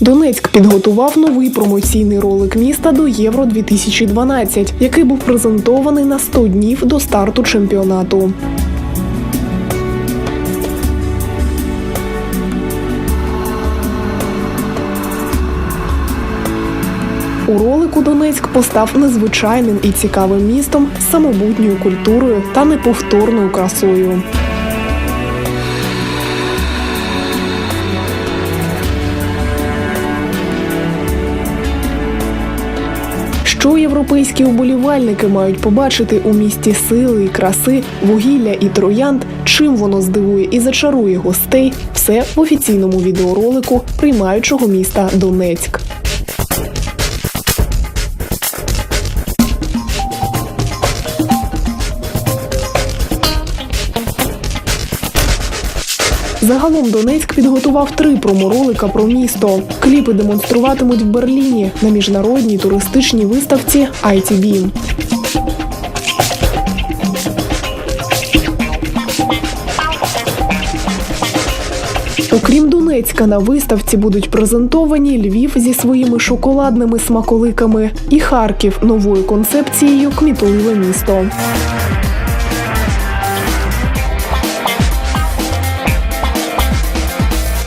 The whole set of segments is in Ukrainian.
Донецьк підготував новий промоційний ролик міста до Євро 2012, який був презентований на 100 днів до старту чемпіонату. У ролику Донецьк постав незвичайним і цікавим містом з самобутньою культурою та неповторною красою. Що європейські уболівальники мають побачити у місті сили і краси, вугілля і троянд, чим воно здивує і зачарує гостей, все в офіційному відеоролику приймаючого міста Донецьк. Загалом Донецьк підготував три проморолика про місто. Кліпи демонструватимуть в Берліні на міжнародній туристичній виставці ITB. Окрім Донецька, на виставці будуть презентовані Львів зі своїми шоколадними смаколиками і Харків новою концепцією Кмітливе місто.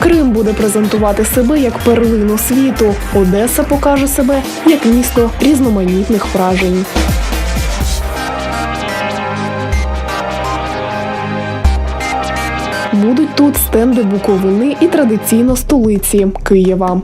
Крим буде презентувати себе як перлину світу. Одеса покаже себе як місто різноманітних вражень. Будуть тут стенди Буковини і традиційно столиці Києва.